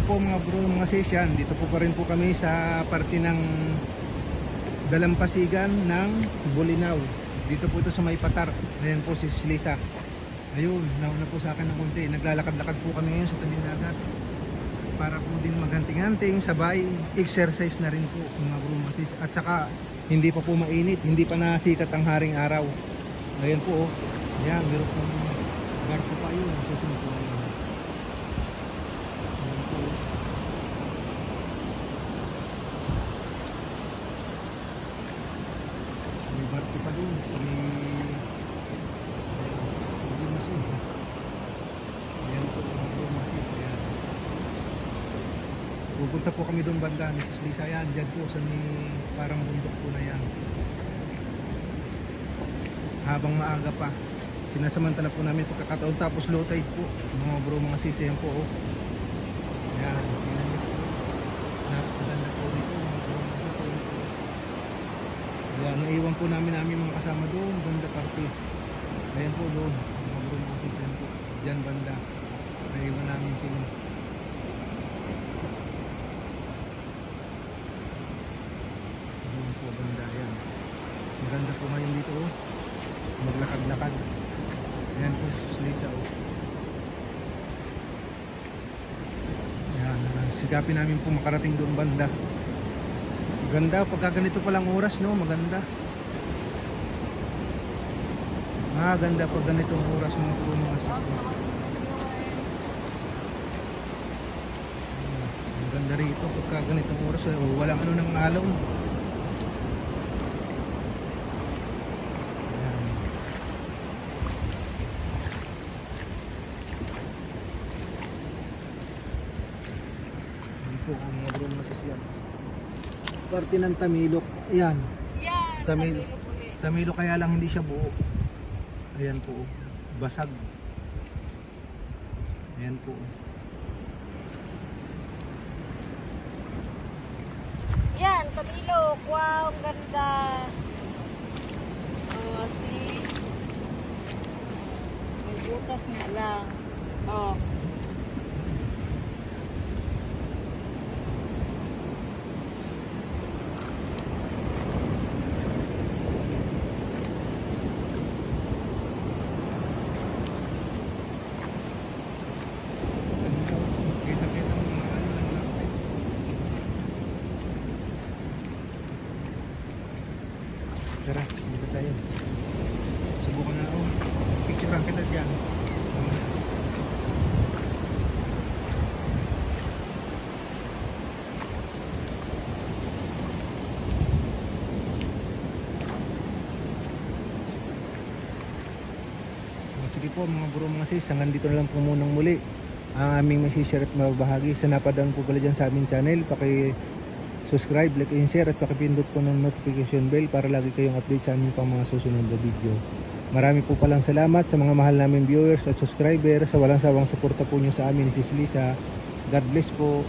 po mga bro, mga session. Dito po pa rin po kami sa parte ng dalampasigan ng Bulinaw. Dito po ito sa may patar. Ayan po si Lisa. Ayun, nauna po sa akin ng konti. Naglalakad-lakad po kami ngayon sa tabing dagat. Para po din maghanting-hanting, sabay, exercise na rin po mga bro, mga session. At saka, hindi pa po mainit, hindi pa nasikat ang haring araw. Ayan po, oh. Ayan, meron pong barko pa yun. Susunod po. Po. May barko pa dun. May... Hindi masin. Ayan po, mga bro, mga sis. Ayan. Pupunta po kami doon banda Sis Lisa yan. Diyan po sa may parang bundok po na yan. Habang maaga pa. Sinasamantala po namin pagkakataon tapos low tide po. Mga bro, mga sis. Ayan po. Oh. Ayan. Tingnan niyo po. Dito. Po. Ayan, naiwan po namin namin mga kasama doon. Banda parte. Ayan po doon. Mga bro, mga sis. Ayan po. Diyan banda. Naiwan namin sila. Doon po banda yan. Maganda po ngayon dito oh. Maglakad-lakad. Ayan po si Lisa oh. Ayan, ah, sigapin namin po makarating doon banda. Maganda pagka ganito palang oras no, maganda. Maganda pag ganitong oras mga po mga sis. Ayan, Ang ganda rito pagka ganitong oras oh, walang ano ng alaw. Ayan. Ayan po ang mga bro mga sasyan. Parte ng Tamilok. Ayan. Yan. Tamil- Tamilok. Tamilok kaya lang hindi siya buo. Ayan po. Basag. Ayan po. Yan, Tamilok. Wow, ang ganda. Oh, see? May butas nga lang. Oh. Kita-kita mo mga ano ng lapit. Tara, dito tayo. Subukan na ako. Picturean kita dyan. O, Sige po mga bro mga sis, hanggang dito na lang po munang muli ang aming masishare at mabahagi sa napadaan po pala dyan sa aming channel. Paki subscribe, like and share at pakipindot po ng notification bell para lagi kayong update sa aming pang mga susunod na video. Marami po palang salamat sa mga mahal namin viewers at subscriber sa walang sawang suporta po nyo sa amin ni Sis Lisa. God bless po.